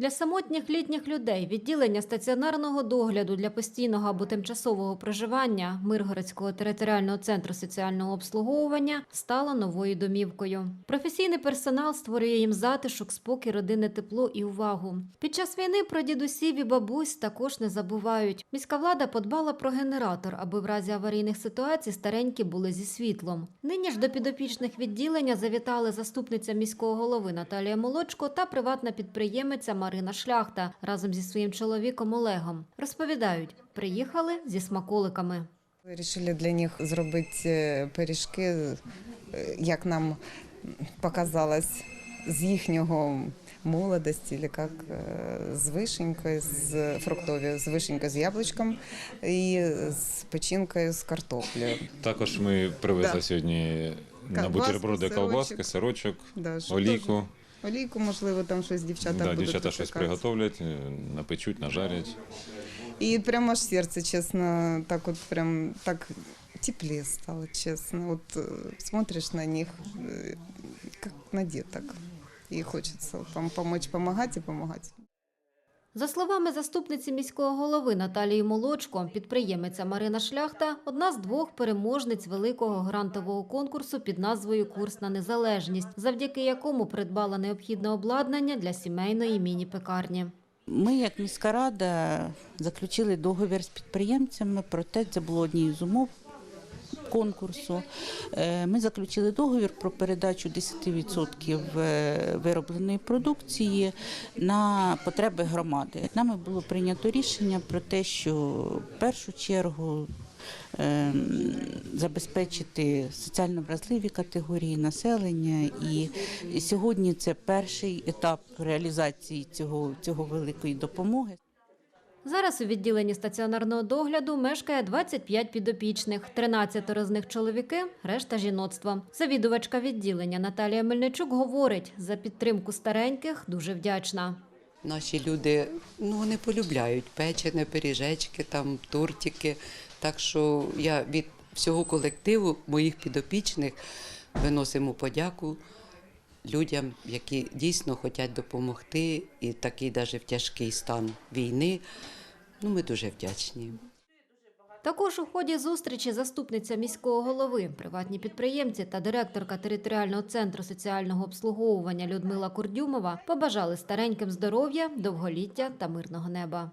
Для самотніх літніх людей відділення стаціонарного догляду для постійного або тимчасового проживання Миргородського територіального центру соціального обслуговування стало новою домівкою. Професійний персонал створює їм затишок, спокій, родинне тепло і увагу. Під час війни про дідусів і бабусь також не забувають. Міська влада подбала про генератор, аби в разі аварійних ситуацій старенькі були зі світлом. Нині ж до підопічних відділення завітали заступниця міського голови Наталія Молочко та приватна підприємиця Марина Шляхта разом зі своїм чоловіком Олегом. Розповідають, приїхали зі смаколиками. Вирішили для них зробити е, пиріжки, е, як нам показалось, з їхнього молодості, або як е, з вишенькою, з фруктові, з вишенькою з яблучком і з печінкою з картоплею. Також ми привезли Да. сьогодні на бутерброди сирочок. сирочок, Да, олійку. Олійку, можливо, там щось дівчата Да, будуть дівчата щось випікати. приготовлять, е, напечуть, нажарять. І прямо аж серце, чесно, так от прям так теплее стало, чесно. От смотриш на них, як на діток. І хочеться там помочь, помогать і помогать. За словами заступниці міського голови Наталії Молочко, підприємиця Марина Шляхта – одна з двох переможниць великого грантового конкурсу під назвою «Курс на незалежність», завдяки якому придбала необхідне обладнання для сімейної міні-пекарні. Ми, як міська рада, заключили договір з підприємцями, проте це було однією з умов конкурсу. Е, Ми заключили договір про передачу 10% е, виробленої продукції на потреби громади. Нами було прийнято рішення про те, що в першу чергу ем, забезпечити соціально вразливі категорії населення. І сьогодні це перший етап реалізації цього, цього великої допомоги. Зараз у відділенні стаціонарного догляду мешкає 25 підопічних, 13 з них чоловіки, решта жіноцтва. Завідувачка відділення Наталія Мельничук говорить, за підтримку стареньких дуже вдячна. Наші люди ну, вони полюбляють печене, пиріжечки, там, тортики. Так що я від всього колективу моїх підопічних виносимо подяку людям, які дійсно хочуть допомогти, і такий навіть в тяжкий стан війни. Ну, ми дуже вдячні. Також у ході зустрічі заступниця міського голови, приватні підприємці та директорка територіального центру соціального обслуговування Людмила Курдюмова побажали стареньким здоров'я, довголіття та мирного неба.